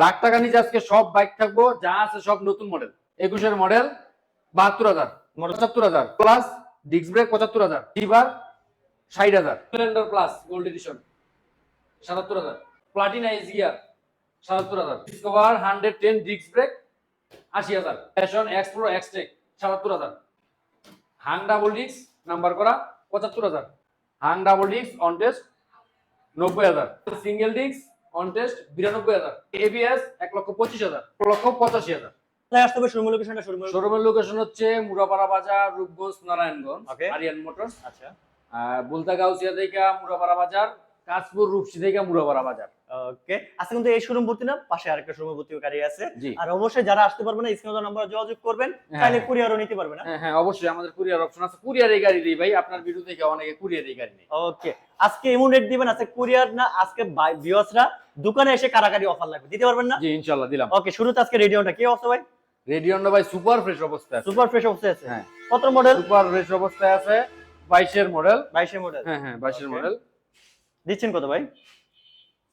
লাখ টাকা নিচে আজকে সব বাইক থাকব, যা আছে সব নতুন মডেল একুশের মডেল বাহাত্তর হাজার, পঁচাত্তর হাজার প্লাস ডিস্ক ব্রেক পঁচাত্তর হাজার টিবার ষাট হাজার। স্প্লেন্ডার প্লাস গোল্ড এডিশন সাতাত্তর হাজার। প্লাটিনা এস গিয়ার সাতাত্তর হাজার। Discover hundred ten disc brake আশি হাজার। ফ্যাশন এক্স প্রো এক্স সাতাত্তর হাজার। হাং ডাবল ডিস্ক নাম্বার করা, পঁচাত্তর হাজার। Hang double disk on test নব্বই হাজার। সিঙ্গেল ডিস্ক অন টেস্ট বিরানব্বই হাজার এবিএস এক লক্ষ পঁচিশ হাজার এক লক্ষ পঁচাশি হাজার। আসতে হবে শোরুম লোকেশনটা শোরুম শোরুমের লোকেশন হচ্ছে মুরাপাড়া বাজার রূপগঞ্জ নারায়ণগঞ্জ. আরিয়ান মোটরস। আচ্ছা। বুলতা গাউসিয়া থেকে মুরাপাড়া বাজার কাশপুর রূপসী থেকে মুরাপাড়া বাজার। ওকে আজকে কিন্তু এই শোরুম ভর্তি না পাশে আরেকটা শোরুম ভর্তি গাড়ি আছে। আর অবশ্যই যারা আসতে পারবে না স্ক্রিনে নাম্বার যোগাযোগ করবেন হ্যাঁ, তাহলে হ্যাঁ। কুরিয়ারও নিতে পারবে না। হ্যাঁ হ্যাঁ অবশ্যই আমাদের কুরিয়ার অপশন আছে। কুরিয়ার এই গাড়ি দিই ভাই আপনার ভিডিও থেকে অনেকে কুরিয়ার এই গাড়ি নেই ওকে আজকে এমন রেট দিবেন আজকে কুরিয়ার না আজকে ভিউয়ার্সরা দোকানে এসে কারাকারি অফার লাগবে দিতে পারবেন না? জি ইনশাল্লাহ দিলাম। ওকে শুরুতে আজকে রেডিওটা কি অবস্থা ভাই? রেডিয়নটা ভাই সুপার ফ্রেশ অবস্থায় আছে। সুপার ফ্রেশ অবস্থায় আছে। হ্যাঁ। কত মডেল সুপার ফ্রেশ অবস্থায় আছে বাইশের মডেল বাইশের মডেল হ্যাঁ হ্যাঁ বাইশের Okay. মডেল দিচ্ছেন কত ভাই?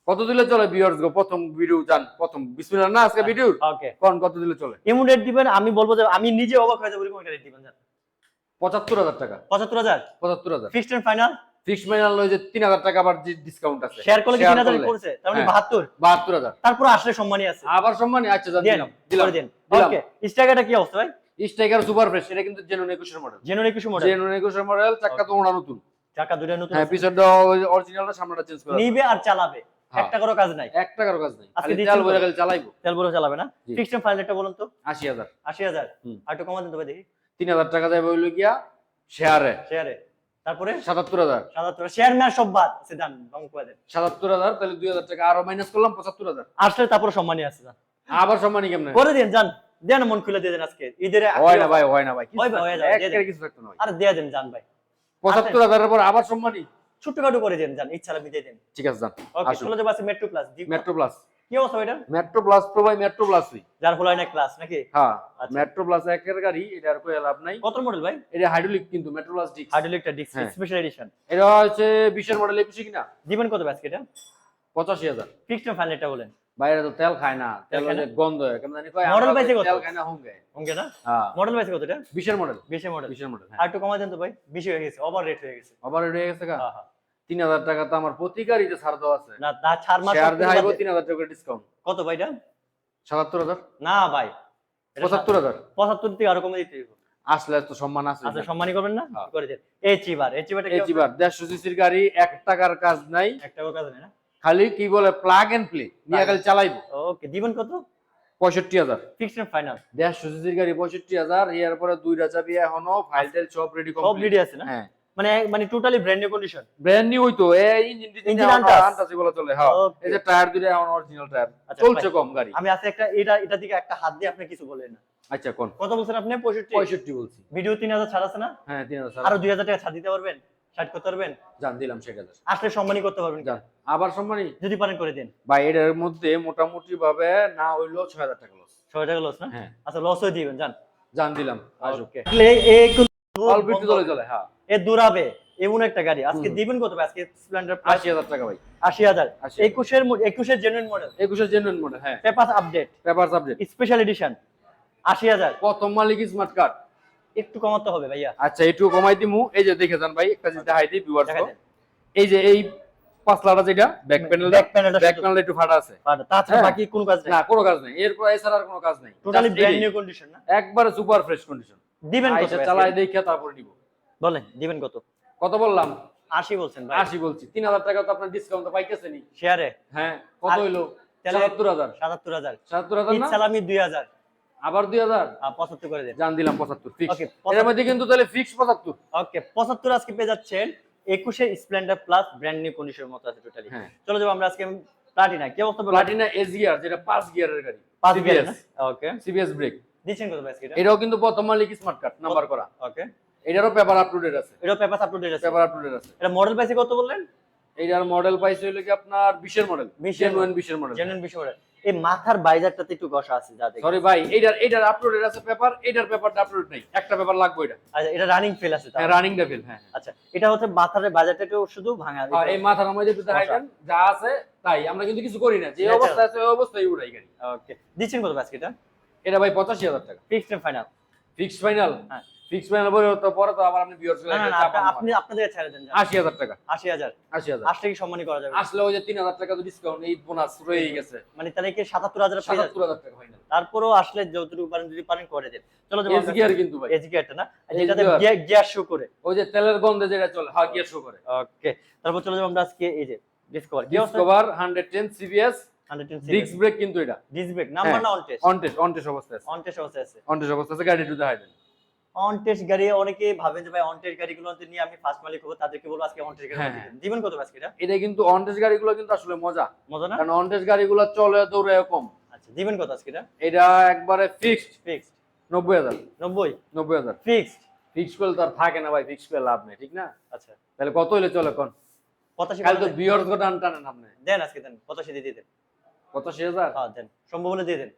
কত দিলে চলে ভিউয়ার্স গো? প্রথম ভিডিও জান প্রথম। বিসমিল্লাহ না আজকে ভিডিও ওকে। কোন কত দিলে চলে? এমন রেট দিবেন? আমি বলব যে আমি নিজে অবাক হয়ে যাব এরকম রেট দিবেন জান। পঁচাত্তর হাজার টাকা। পঁচাত্তর হাজার? পঁচাত্তর হাজার। ফিক্সড এন্ড ফাইনাল ফিক্স মাইনাল লয় যে তিন হাজার টাকা আবার ডিসকাউন্ট আছে। শেয়ার করলে কি Share তিন হাজার করলে। করছে? তার মানে হ্যাঁ। বাহাত্তর। বাহাত্তর হাজার। তারপর আসলে সম্মানই আছে। আবার সম্মানী আচ্ছা জান দিলাম। দিলাম। দেন। ওকে স্ট্রাইকারটা কি অবস্থা ভাই? স্ট্রাইকার সুপার ফ্রেশ এটা কিন্তু জেনুইন একুশের মডেল জেনুইন একুশে মডেল জেনুইন একুশের মডেল চাক্কা তো ওনা নতুন। চাকা দুটো নতুন হ্যাঁ পিছনটা অরিজিনালটা সামনেটা চেঞ্জ করা নিবে আর চালাবে। হ্যাঁ। একটা করে কাজ নাই। এক টাকার কাজ নেই। আজকে তেল? চালাইবো। তেল চালাবে না? ফিক্সড ফাইনালটা বলুন তো। আশি হাজার। আশি হাজার? আর একটু কমা দিতে হবে দেখি। তিন হাজার টাকা যাবে হইল গিয়া শেয়ারে শেয়ারে তারপরে? সাতাত্তর হাজার। সাতাত্তর। শেয়ার মেয়ার সব বাদ। আছে দান কম করে দেন। সাতাত্তর হাজার তাহলে দুই হাজার টাকা। আরও মাইনাস করলাম পঁচাত্তর হাজার। আসলে তারপরে সম্মানই আছে আবার সম্মানী কেমনে? করে দিন যান দেন মন খুলে দিয়ে দেন আজকে। ঈদের হয় না ভাই হয় না ভাই। কিছু হয় ভাই, হয়ে না, দেন। কিছু থাকতো না ভাই। আর দিয়ে দেন যান ভাই। পঁচাত্তর হাজারের পর আবার সম্মানী। ছোটখাটো করে দেন যান ইচ্ছা লাগবে দিয়ে দেন। ঠিক আছে যান ওকে আসুন। ষোলো যাবে আছে মেট্রো প্লাস মেট্রো প্লাস কি অবস্থা এটা মেট্রো প্লাস তো ভাই মেট্রো প্লাসই যার হলো না ক্লাস নাকি? হ্যাঁ আচ্ছা। মেট্রো প্লাস একের গাড়ি এটা আর লাভ নাই। কত মডেল ভাই? এটা হাইড্রোলিক কিন্তু মেট্রো প্লাস ডিক্স হাইড্রোলিকটা হ্যাঁ। স্পেশাল এডিশন এটা হচ্ছে বিশের মডেল একুশে কিনা? দিবেন কত ব্যাস এটা? পঁচাশি হাজার। ফিক্সড এন্ড ফাইনালটা বলেন। বাইরে তো তেল খায় না। তেল গন্ধ হয়। কেমন জানি কয় আমরা পাইছে কত? তেল খায় না হোঙ্গে। ওকে না? হ্যাঁ। মডেল পাইছে কত এটা? বিশের মডেল বিশে মডেল বিশের মডেল আর একটু কমা দেন তো ভাই। বেশি হয়ে গেছে ওভার রেট হয়ে গেছে। আবার এটা হয়ে গেছে গা? হ্যাঁ, হ্যাঁ। তিন হাজার টাকা তো আমার প্রতি গাড়িতে ছাড় দেওয়া আছে। না তা ছাড় মাস তিন হাজার টাকা। ডিসকাউন্ট কত ভাই এটা? সাতাত্তর হাজার। না ভাই। এটা পঁচাত্তর হাজার। পঁচাত্তর থেকে আরও কমে দিতে হবে আসলে তো সম্মান আছে। আচ্ছা সম্মানই করবেন না? হ্যাঁ। করে দেন। এই চিবার এই চিবারটা কি এবার দেড়শো সিসির গাড়ি এক টাকার কাজ নাই। একটা কাজ নেই না? খালি কি বলে প্লাগ এন্ড প্লে নিয়ে খালি চালাইবো। ওকে দিবেন কত? পঁয়ষট্টি হাজার। ফিক্সড এন্ড ফাইনাল দেড়শো সিসির গাড়ি পঁয়ষট্টি হাজার এর পরে দুইটা চাবি এখনও ফাইল টাইল সব রেডি সব রেডি আছে না? হ্যাঁ। মানে মানে totally brand new condition brand new হইতো এই ইঞ্জিন টিঞ্জিন আনটাস। এগুলো চলে হ্যাঁ। এই যে টায়ার দুটো এখন অরিজিনাল টায়ার চলছে কম গাড়ি। আমি আছে একটা এটা এটা দিকে একটা হাত দিয়ে আপনি কিছু বলেন না। আচ্ছা কোন? কত বলছেন আপনি? পঁয়ষট্টি। পঁয়ষট্টি বলছি। ভিডিও তিন হাজার ছাড় আছে না? হ্যাঁ তিন হাজার আরও দুই হাজার টাকা ছাড় দিতে পারবেন? ষাট করতে পারবেন জান দিলাম ষাট হাজার। আসলে সম্মানই করতে পারবেন। জান আবার সম্মানী যদি পারেন করে দিন। ভাই এটার মধ্যে মোটামুটি ভাবে না হইল ছয় হাজার টাকা লস ছয় টাকা লস না? হ্যাঁ। আচ্ছা লস হয়ে দিবেন জান জান দিলাম আসুক। ওকে এই অল্প একটু চলে চলে হ্যাঁ। এ দূরাবে এমন একটা গাড়ি। আজকে দিবেন কত আজকে স্প্লেন্ডার আশি হাজার টাকা ভাই। আশি হাজার। একুশের একুশের জেনুইন মডেল একুশের জেনুইন মডেল হ্যাঁ। Paper update paper subject special edition আশি হাজার। প্রথম মালিক স্মার্ট কার্ড একটু কমাতে হবে ভাইয়া। আচ্ছা একটু কমাই দিমু। এই যে দেখে যান ভাই একটা জিনিস দেখাই দিই ভিউয়ার্স এই যে এই পাঁচলাটা যেটা ব্যাক প্যানেলটা ব্যাক প্যানেলটা ব্যাক প্যানেল একটু ফাটা আছে। তাছাড়া হ্যাঁ। বাকি কোনো কাজ নেই। না কোনো কাজ নেই। এরপর এছাড়া আর কোনো কাজ নেই। টোটালি ব্র্যান্ড নিউ কন্ডিশন না? একবারে সুপার ফ্রেশ কন্ডিশন দিবেন কত চালাই আজকে? দেখে তারপরে নিব। বলেন দিবেন কত? কত বললাম? আশি বলছেন ভাই। আশি বলছি। তিন হাজার টাকা তো আপনার ডিসকাউন্ট তো পাইতেছেনি শেয়ারে হ্যাঁ কত হইল? তাহলে- সাতাত্তর হাজার। সাতাত্তর হাজার। সাতাত্তর হাজার ঈদ না সালামি দুই হাজার। আবার দুই হাজার? পঁচাত্তর করে জান দিলাম পঁচাত্তর ফিক্স এর মধ্যে কিন্তু তাহলে ফিক্স পঁচাত্তর। ওকে পঁচাত্তর আজকে পেয়ে যাচ্ছেন একুশে স্প্লেন্ডার প্লাস ব্র্যান্ড নিউ কন্ডিশনের মতো আছে টোটালি হ্যাঁ। চলো যাব আমরা আজকে প্লাটিনা কি অবস্থা বলো? প্লাটিনা যেটা পাঁচ গিয়ারের গাড়ি। পাঁচ ওকে সিবিএস ব্রেক দিচ্ছেন কত ভাই এটাও কিন্তু প্রথম মালিক স্মার্ট কার্ড নাম্বার করা। ওকে এটারও পেপার আপলোডেড আছে। এটা পেপার আপলোডেড আছে। পেপার আপলোডেড আছে। এটা মডেল পাইছে কত বললেন? এইটার মডেল পাইছে হলো কি আপনার বিশের মডেল 20 এর জেনুইন বিশের মডেল জেনুইন মডেল এই মাথার বাইজারটাতে একটু ঘষা আছে যা দেখি সরি ভাই এইটার এইটার আপলোডেড আছে পেপার এইটার পেপারটা আপলোড নেই। একটা পেপার লাগবে এটা আচ্ছা এটা রানিং ফেল আছে। হ্যাঁ রানিং লেভেল হ্যাঁ হ্যাঁ। আচ্ছা এটা হচ্ছে মাথার বাইজারটা একটু শুধু ভাঙা আর এই মাথার মধ্যে যদি দেখাইতেন যা আছে তাই। আমরা কিন্তু কিছু করি না। যে অবস্থা আছে ওই অবস্থায় উড়াই গাড়ি। ওকে দিচ্ছেন কত আজকে এটা এটা ভাই পঁচাশি হাজার টাকা। ফিক্সড ফাইনাল ফিক্সড ফাইনাল হ্যাঁ। ফিক্সড ফাইনাল বলে তো পরে তো আবার আপনি বিয়ার না না না আপনি- আপনি আপনাদের ছেড়ে দেন আশি হাজার টাকা। আশি হাজার। আশি আসলে কি সম্মানই করা যাবে। আসলে ওই যে তিন হাজার টাকা তো ডিসকাউন্ট এই বোনাস রয়ে গেছে। মানে তাহলে কি সাতাত্তর হাজার পেয়ে যাচ্ছে? সাতাত্তর হাজার তারপরেও আসলে যতটুকু পারেন যদি পারেন করে দেন। চলো এস গিয়ার কিন্তু ভাই। এজিকেটটা না? যেটাতে গিয়ার শো করে। ওই যে তেলের গন্ধে যেটা চলে হ্যাঁ গিয়ার শো করে। ওকে তারপর চলে যাব আমরা আজকে এই যে Discover Discover hundred ten CBS disc brake কিন্তু এটা। ডিস্ক ব্রেক নাম্বার হ্যাঁ। না on test on test on test অবস্থায় আছে। অন টেস্ট অবস্থা আছে। অন টেস্ট অবস্থায় আছে গাড়ি একটু দেখাই দেন। অন টেস্ট গাড়ি অনেকে ভাবেন যে ভাই অন টেস্ট গাড়িগুলো নিয়ে আমি ফার্স্ট মালিক হব তাদেরকে বলব আজকে অন টেস্ট গাড়ি হ্যাঁ, দিবেন। দিবেন কত আজকে এটা এটা কিন্তু অন টেস্ট গাড়িগুলো কিন্তু আসলে মজা। মজা না? কারণ অন টেস্ট গাড়িগুলো চলে দৌড়ে কম আচ্ছা দিবেন কত আজকে এটা? এটা একবারে ফিক্সড ফিক্সড নব্বই হাজার। নব্বই? নব্বই হাজার। ফিক্সড ফিক্স করলে তো আর থাকে না ভাই ফিক্স করে লাভ নেই ঠিক না? আচ্ছা। তাহলে কত হইলে চলে কোন পঁচাশি কাল তো। বিয়র টান টানেন আপনি দেন আজকে দেন। পঁচাশি দিয়ে দিয়ে দেন। পঁচাশি হাজার? হ্যাঁ দেন। সম্ভব হলে দিয়ে দেন।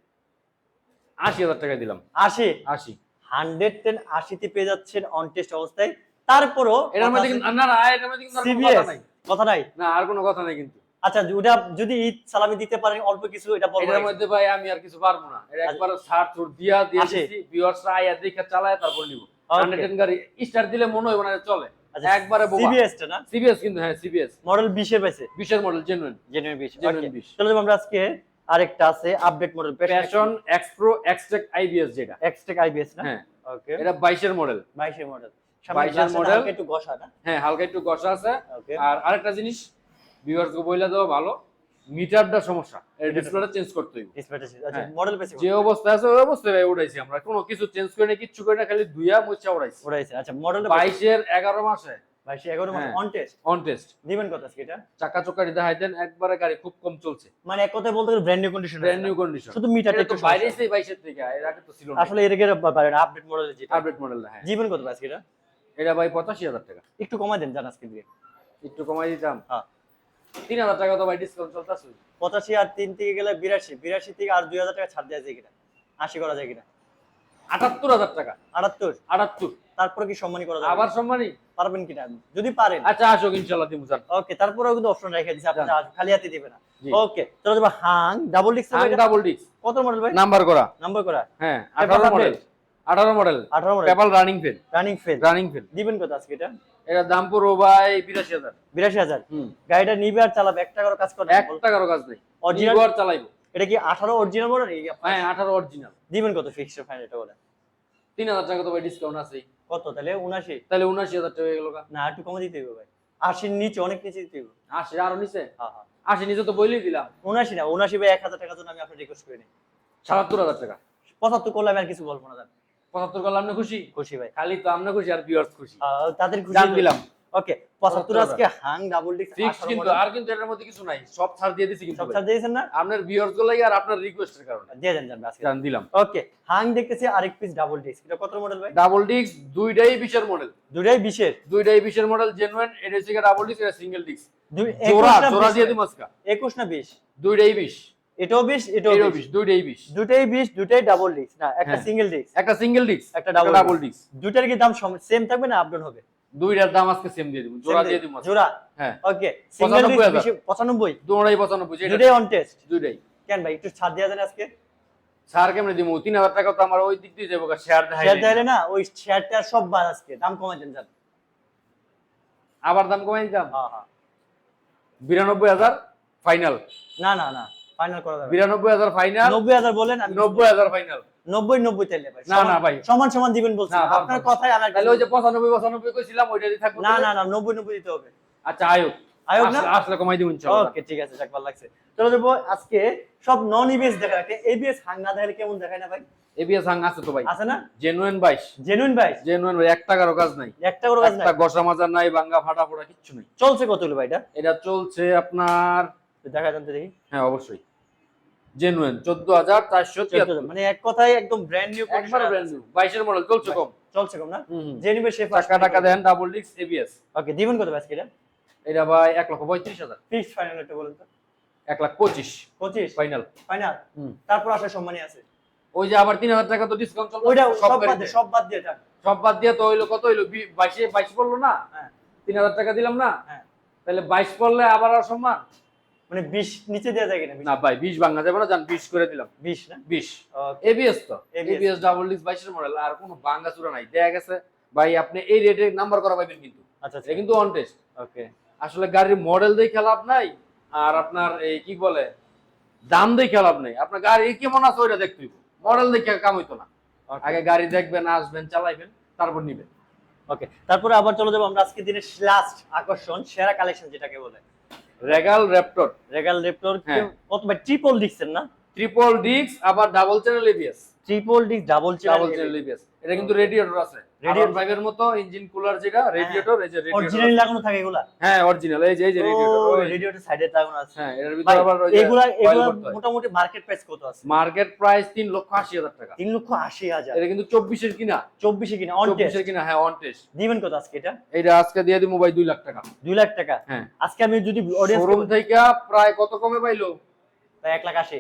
আশি হাজার টাকা দিলাম। আশি? আশি। হান্ড্রেড টেন আশিতে পেয়ে যাচ্ছেন অন টেস্ট অবস্থায়। তারপরও এটার মধ্যে কিন্তু না না এটার মধ্যে কিন্তু কথা নাই। কথা নাই? না আর কোনো কথা নাই কিন্তু। আচ্ছা ওটা যদি ঈদ সালামি দিতে পারেন অল্প কিছু এটা এটার মধ্যে ভাই আমি আর কিছু পারব না। এটা একবার ছাড় ছুট দিয়া দিয়ে দিছি ভিউয়ার্সরা আয়া দেখে চালায় তারপর নিব। হান্ড্রেড টেন গাড়ি স্টার দিলে মনে হয় না চলে। আচ্ছা একবারে সিবিএস টা না? সিবিএস কিন্তু হ্যাঁ সিবিএস মডেল 20 এর পাইছে? বিশের model genuine genuine 20 Genuine okay 20 চলো আমরা আজকে আরেকটা আছে update model passion Xpro Xtec IBS যেটা। এক্সটেক আইবিএস না? হ্যাঁ। ওকে এটা বাইশের মডেল 22 এর মডেল 22 এর model। একটু না? হ্যাঁ হালকা একটু গসা আছে। আর আরেকটা জিনিস ভিউয়ার্স কে বইলা দেওয়া ভালো মিটারটা সমস্যা। এর ডিসপ্লেটা চেঞ্জ করতে হইব। ডিসপ্লেটা আচ্ছা হ্যাঁ। মডেল পাইছে যে অবস্থা আছে ওই অবস্থায় ভাই উড়াইছি আমরা। কোনো কিছু চেঞ্জ করে না কিচ্ছু করে না খালি দুইয়া মুছা উড়াইছি। ওরাইছে আচ্ছা মডেলটা বাইশের এগারো মাসে 22 11 মডেল হ্যাঁ। অন টেস্ট অন টেস্ট দিবেন কত আজকে এটা? চাকা চোকারি দেখাই দেন একবারে গাড়ি খুব কম চলছে। মানে এক কথায় বলতে গেলে brand new condition brand new condition শুধু মিটারটা একটু বাইরে বাইরে সেই বাইশের থেকে এর আগে তো ছিল না। আসলে এর আগে পারেন আপডেট মডেল যেটা। আপডেট মডেল হ্যাঁ। জীবন কত আজকে এটা? এটা ভাই পঁচাশি হাজার টাকা। একটু কমাই দেন জান আজকে দিয়ে একটু কমাই দিতাম। হ্যাঁ। তিন হাজার টাকা তো ভাই ডিসকাউন্ট চলতেছে। পঁচাশি আর তিন থেকে গেলে বিরাশি। বিরাশি থেকে আর দুই হাজার টাকা ছাড় দেওয়া যায় কিনা? আশি করা যায় কিনা? আটাত্তর হাজার টাকা। আটাত্তর। আটাত্তর। তারপরে কি সম্মানী করা যাবে? আবার সম্মানী পারবেন কিনা? যদি পারেন। আচ্ছা আসো ইনশাল্লাহ দিমু জান ওকে তারপরেও কিন্তু অপশন রেখে দিছে আপনারা আসবেন, খালি হাতে দিবে না। ওকে চলো যাব হাং ডাবল ডিক্স হাং ডাবল ডিস্ক কত মডেল ভাই? নাম্বার করা। নাম্বার করা। হ্যাঁ Paper আঠারো মডেল update? আঠারো মডেল আঠারো model PayPal running fail running fail running fail দিবেন কত আজকে এটা? এটা দাম পড়ব ভাই বিরাশি হাজার। বিরাশি হাজার? হুম। গাড়িটা নিবে আর চালাবে এক টাকারও কাজ করে এক টাকারও কাজ নেই। অরিজিনাল চালাইবো। এটা কি আঠারো অরিজিনাল মডেল হ্যাঁ আঠারো অরিজিনাল দিবেন কত ফিক্সড ফাইন এটা বলে তিন হাজার টাকা তো ভাই ডিসকাউন্ট আছেই। কত? তাহলে উনাশি তাহলে উনাশি হাজার টাকা গেল না একটু কমে দিতে হবে ভাই। আশির নিচে অনেক নিচে দিতে হবে আশি আরও নিচে? হ্যাঁ হ্যাঁ। আশি নিচে তো বইলেই দিলাম। উনাশি না উনাশি ভাই এক হাজার টাকার জন্য আমি আপনার রিকোয়েস্ট করি সাতাত্তর হাজার টাকা। পঁচাত্তর করলে আমি আর কিছু বলব না দাদা পঁচাত্তর করলে আপনি খুশি? খুশি ভাই। খালি তো আমরা খুশি আর ভিউয়ার্স খুশি। তাদের খুশি দিলাম। ওকে 75 আজকে হাং ডাবল ডিক্স ফিক্স কিন্তু আর কিন্তু এটার মধ্যে কিছু নাই। সব ছাড় দিয়ে দিছি কিন্তু সব ছাড় দিয়েছেন না? আপনার ভিউয়ার্সগুলো আর আপনার রিকোয়েস্টের কারণে। দিয়ে দেন জান আজকে। দিলাম। ওকে হাং দেখতেছি আরেক পিস ডাবল ডিক্স এটা কত মডেল ভাই? ডাবল ডিস্ক দুইটাই বিশের মডেল দুটাই বিশের? দুইটাই বিশের মডেল জেনুইন এটা হচ্ছে ডাবল ডিস্ক এটা সিঙ্গেল ডিস্ক জোড়া একুশ না জোড়া দিয়ে দুইটাই এটাও এটাও দুইটাই ডাবল ডিক্স একটা হ্যাঁ। সিঙ্গেল ডিক্স একটা সিঙ্গেল ডিস্ক একটা ডাবল ডিস্ক দুটার কি দাম সেম থাকবে না আপডাউন হবে? দুইটার দাম আজকে সেম দিয়ে দিব জোড়া দিয়ে দিব। জোড়া? হ্যাঁ। ওকে সিঙ্গেল 95,000 ডিক্স পঁচানব্বই? দুটাই পঁচানব্বই অন টেস্ট দুইটাই। কেন ভাই একটু ছাড় দেওয়া যায় আজকে। সার কেমনে দিব? তিন হাজার টাকা তো আমার ওই দিক দিয়ে যাব শেয়ার দেখাই শেয়ার নাই। না। ওই শেয়ারটা সব বাদ আজকে দাম কমাই দেন যান। আবার দাম কমাই দিতাম? হ্যাঁ হ্যাঁ। বিরানব্বই হাজার ফাইনাল না না না ফাইনাল করা যাবে বিরানব্বই হাজার ফাইনাল নব্বই হাজার বলেন আমি নব্বই হাজার ফাইনাল নব্বই নব্বই তাইলে ভাই। না, না ভাই। সমান সমান দিবেন বলছেন আপনার। কথাই আমার তাহলে ওই যে পঁচানব্বই পঁচানব্বই কইছিলাম ওইটা দিয়ে থাকব না? না না নব্বই নব্বই দিতে হবে। আচ্ছা আয়ুক না? আসলে- কমাই দিব ইনশাআল্লাহ ওকে ঠিক আছে যাক ভালো লাগছে। চলো যাব আজকে সব নন ইবিএস দেখা এবিএস হাং না দেখালে কেমন দেখায় না ভাই? এবিএস হাং আছে তো ভাই। আছে না? জেনুইন বাইশ। জেনুইন ভাই জেনুইন ভাই এক টাকারও কাজ নাই। একটা করে কাজ নাই? একটা গসা মাজা নাই বাঙ্গা ফাটা ফোড়া কিচ্ছু নাই। চলছে কত হলো ভাই এটা? এটা চলছে আপনার দেখা জানতে দেখি। হ্যাঁ অবশ্যই। জেনুইন চোদ্দ হাজার চারশো তিয়াত্তর। মানে এক কথায় একদম ব্র্যান্ড নিউ একবার ব্র্যান্ড নিউ বাইশের মডেল চলছে কম। চলছে কম না? হুম, হুম। যে নিবে সে টাকা টাকা দেন ডাবল ডিক্স এবিএস ওকে দিবেন কত ভাই এটা? এটা ভাই লক্ষ হাজার। ফাইনাল বলেন তো। এক লাখ পঁচিশ। পঁচিশ? ফাইনাল ফাইনাল তারপর আসার সম্মানী আছে। ওই যে আবার তিন হাজার টাকা তো ডিসকাউন্ট চলবে। ওইটা সব বাদ দিয়ে সব বাদ দিয়ে সব বাদ দিয়ে তো হইল কত হইল? বি- বাইশে বাইশ পড়ল না? হ্যাঁ। তিন হাজার টাকা দিলাম না? হ্যাঁ। তাহলে বাইশ পড়লে আবার আর সম্মান? মানে বিশ নিচে দেওয়া যায় কিনা না ভাই বিশ ভাঙা যাবে না যান বিশ করে দিলাম। বিশ না? বিশ। Okay. এবিএস তো? এবিএস ডাবল ডিস্ক বাইশের মডেল আর কোনো ভাঙ্গা চূড়া নাই। দেখা গেছে। ভাই আপনি এই রেটে নাম্বার করা পাইবেন কিন্তু। আচ্ছা আচ্ছা। এটা কিন্তু অন টেস্ট ওকে আসলে গাড়ির মডেল দেখে লাভ নাই আর আপনার এই কি বলে দাম দেখে লাভ নাই। আপনার গাড়ি কেমন আছে ওইটা দেখতে হইব। মডেল দেখে কাম হইতো না। আগে গাড়ি দেখবেন আসবেন চালাইবেন তারপর নিবেন। ওকে তারপরে আবার চলে যাব আমরা আজকে দিনের লাস্ট আকর্ষণ সেরা কালেকশন যেটাকে বলে। রেগাল র্যাপটর রেগাল রেপ্টর হ্যাঁ। কত ভাই ট্রিপল দিচ্ছেন না? ট্রিপল ডিস্ক আবার double channel ABS triple disc double double channel ABS এটা কিন্তু রেডিয়েটর আছে। Radiator- রেডিয়েটর ফাইভের মতো ইঞ্জিন কুলার যেটা রেডিয়েটর এই যে অরিজিনাল লাগানো থাকে এগুলা? হ্যাঁ অরিজিনাল এই যে এই যে রেডিয়েটর রেডিওটা সাইডে লাগানো আছে। হ্যাঁ এর ভিতরে আবার যে এগুলা এগুলা মোটামুটি মার্কেট প্রাইস কত আছে? মার্কেট প্রাইস তিন লক্ষ আশি হাজার টাকা। তিন লক্ষ আশি হাজার। এটা কিন্তু চব্বিশের কিনা? চব্বিশে কিনা অন চব্বিশের কিনা হ্যাঁ অন টেস্ট দিবেন কত আজকে এটা? এটা আজকে দিয়ে দিব ভাই দুই লাখ টাকা। দুই লাখ টাকা? হ্যাঁ। আজকে আমি যদি অডিয়েন্স শোরুম থেকে প্রায় কত কমে পাইলো? এক লাখ আশি।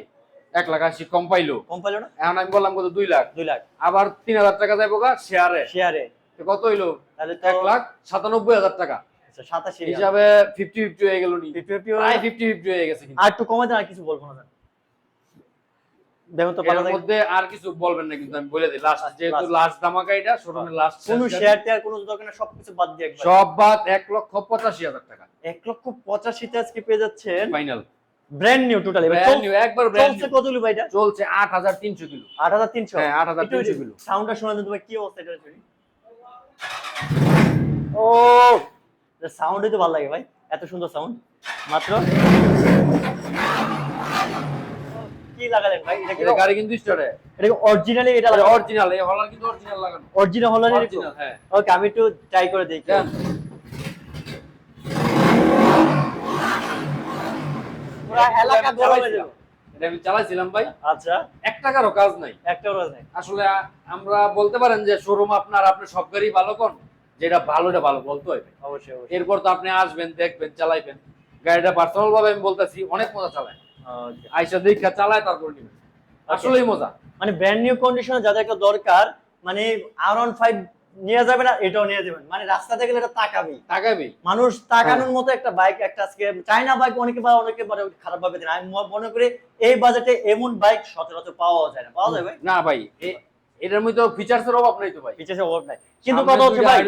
এক লাখ আশি কম পাইলো। কম পাইলো না? এখন আমি বললাম কত? দুই লাখ। দুই লাখ। আবার তিন হাজার টাকা যাইবো গা শেয়ারে শেয়ারে কত হইল? তাহলে এক লাখ সাতানব্বই হাজার টাকা। আচ্ছা, সাতাশি হিসাবে ফিফটি ফিফটি হয়ে গেল নি। ফিফটি ফিফটি হয়ে গেছে আর একটু কমে দেন আর কিছু বলব না মধ্যে আর কিছু বলবেন না কিন্তু আমি বলে দিই। লাস্ট আচ্ছা, যেহেতু লাস্ট ধামাকা এটা শোরুমের লাস্ট কোনো শেয়ার টেয়ার কোনো দরকার না সবকিছু বাদ দিয়ে সব বাদ এক লক্ষ পঁচাশি হাজার টাকা। এক লক্ষ পঁচাশিতে আজকে পেয়ে যাচ্ছেন final brand new totally brand new একবার ব্র্যান্ড চলছে কতগুলো ভাই এটা? চলছে আট হাজার তিনশো কিলো। আট হাজার তিনশো? হ্যাঁ আট হাজার তিনশো কিলো। সাউন্ডটা শোনা দিন তোমার কি অবস্থা এটা শুনি। ও! সাউন্ডই তো ভালো লাগে ভাই এত সুন্দর সাউন্ড মাত্র। কি লাগালেন ভাই? এটা কি গাড়ি কিন্তু স্টার্ট এটা অরিজিনালি এটা অরিজিনাল এই হলার কিন্তু অরিজিনাল লাগানো। অরিজিনাল হলো অরিজিনাল হ্যাঁ। ওকে আমি একটু ট্রাই করে দেখি। পুরো এলাকা গরম এটা আমি চালাইছিলাম ভাই। আচ্ছা। এক টাকারও কাজ নাই। একটা রোজ নেই। আসলে আমরা বলতে পারেন যে শোরুম আপনার আপনি সব গাড়ি ভালো কোন যেটা ভালো ভালো বলতে হবে অবশ্যই অবশ্যই। এরপর তো আপনি আসবেন দেখবেন চালাইবেন। গাড়িটা পার্সোনাল ভাবে আমি বলতেছি অনেক মজা চালায়। আইসা দেখা চালায় তারপর নিবেন। আসলেই মজা। মানে ব্র্যান্ড নিউ কন্ডিশনে যাদের একটা দরকার মানে আর অন ফাইভ নিয়ে যাবে না এটাও নিয়ে যাবেন মানে রাস্তাতে গেলে এটা তাকাবেই। তাকাবি। মানুষ তাকানোর মতো একটা বাইক একটা আজকে চাইনা বাইক অনেকে বা অনেকে মানে খারাপ ভাবে দেন আমি মনে করি এই বাজেটে এমন বাইক সচরাচর পাওয়া যায় না। পাওয়া যায় ভাই? না ভাই এটার মধ্যে ফিচার্স এর অভাব নাই তো ভাই। পিছিয়ে অভাব নাই। কিন্তু কথা হচ্ছে ভাই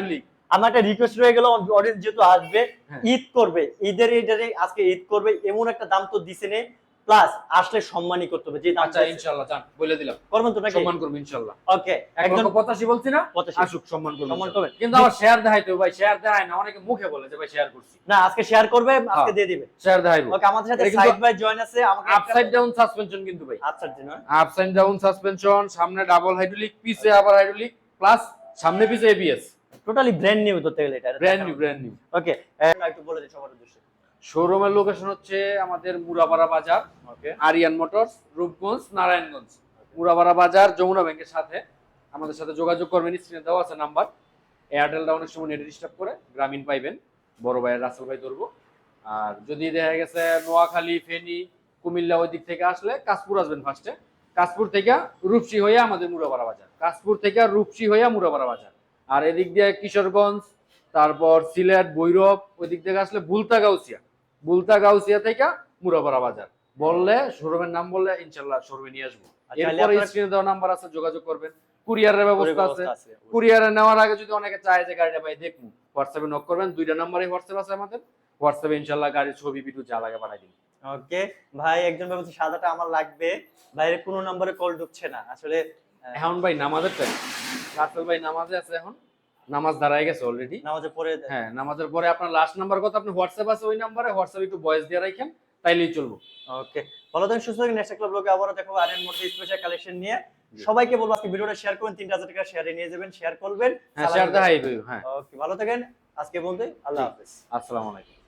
আমার একটা রিকোয়েস্ট রয়ে গেল অডিয়েন্স যেহেতু আসবে হ্যাঁ। ঈদ করবে। ঈদের ঈদের আজকে ঈদ করবে এমন একটা দাম তো দিছে নে প্লাস আসলে সম্মানই করতে হবে যে দাম আচ্ছা ইনশাআল্লাহ জান বলে দিলাম। করবেন তো নাকি? সম্মান করব ইনশাআল্লাহ ওকে এক একজন লক্ষ পঁচাশি বলছি না? 85 আসুক সম্মান করব সম্মান করবেন। কিন্তু শেয়ার দেখাইতে হবে ভাই শেয়ার দেখায় না অনেকে মুখে বলে যে ভাই শেয়ার করছি। না আজকে শেয়ার করবে আজকে হ্যাঁ। দিয়ে দিবে। শেয়ার দেখাইবো। ওকে আমাদের সাথে সাইড জয়েন আছে আমাকে আপসাইড ডাউন সাসপেনশন কিন্তু ভাই। আপসাইড দিন আপসাইড ডাউন সাসপেনশন সামনে ডাবল হাইড্রোলিক পিছে আবার হাইড্রোলিক প্লাস সামনে পিছে এবিএস টোটালি ব্র্যান্ড নিউ ধরতে গেলে এটা brand new brand new okay একটু বলে দিই সবার উদ্দেশ্যে। শোরুমের লোকেশন হচ্ছে আমাদের মুরাপাড়া বাজার আরিয়ান মোটরস রূপগঞ্জ নারায়ণগঞ্জ। মুরাপাড়া বাজার যমুনা ব্যাংকের সাথে আমাদের সাথে যোগাযোগ করবেন স্ক্রিনে দেওয়া আছে নাম্বার। এয়ারটেলটা অনেক সময় নেট ডিস্টার্ব করে গ্রামীণ পাইবেন। বড় ভাইয়ের রাসেল ভাই ধরবো। আর যদি দেখা গেছে নোয়াখালী ফেনী কুমিল্লা ওই দিক থেকে আসলে কাশপুর আসবেন ফার্স্টে কাশপুর থেকে রূপসী হয়ে আমাদের মুরাপাড়া বাজার। কাশপুর থেকে রূপসী হয়ে মুরাপাড়া বাজার। আর এদিক দিয়ে কিশোরগঞ্জ তারপর সিলেট ভৈরব ওই দিক থেকে আসলে বুলতা গাউসিয়া। বুলতা গাউসিয়া থেকে মুরাপাড়া বাজার। বললে শোরুমের নাম বললে ইনশাল্লাহ শোরুমে নিয়ে আসব। এরপরে স্ক্রিনে দেওয়া নাম্বার আছে যোগাযোগ করবেন। কুরিয়ারের ব্যবস্থা আছে। কুরিয়ারে নেওয়ার আগে যদি অনেকে চায় যে গাড়িটা ভাই দেখব হোয়াটসঅ্যাপে নক করবেন দুইটা নাম্বারে হোয়াটসঅ্যাপ আছে আমাদের। হোয়াটসঅ্যাপে ইনশাল্লাহ গাড়ির ছবি ভিডিও যা লাগে পাঠাই দিন। ওকে ভাই একজন বলছে সাদাটা আমার লাগবে। বাইরে কোনো নম্বরে কল ঢুকছে না। আসলে এখন ভাই নামাজের টাইম রাসেল ভাই নামাজে আছে এখন? নামাজ দাঁড়ায় গেছে অলরেডি নামাজের পরে হ্যাঁ নামাজের পরে আপনার লাস্ট নাম্বার কথা আপনি হোয়াটসঅ্যাপ আছে ওই নাম্বারে হোয়াটসঅ্যাপ একটু ভয়েস দিয়ে রাখেন তাইলেই চলবো। ওকে ভালো থাকেন সুস্থ থাকেন। নেক্সট ক্লাব লোকে আবারও দেখাবো এর মোটর স্পেশাল কালেকশন নিয়ে। সবাইকে বলব আজকে ভিডিওটা শেয়ার করুন তিনটা হাজার টাকা শেয়ারে নিয়ে যাবেন শেয়ার করবেন। হ্যাঁ শেয়ার দেখাই হ্যাঁ। ওকে ভালো থাকেন। আজকে বলতে আল্লাহ। হাফেজ। আসসালামু আলাইকুম।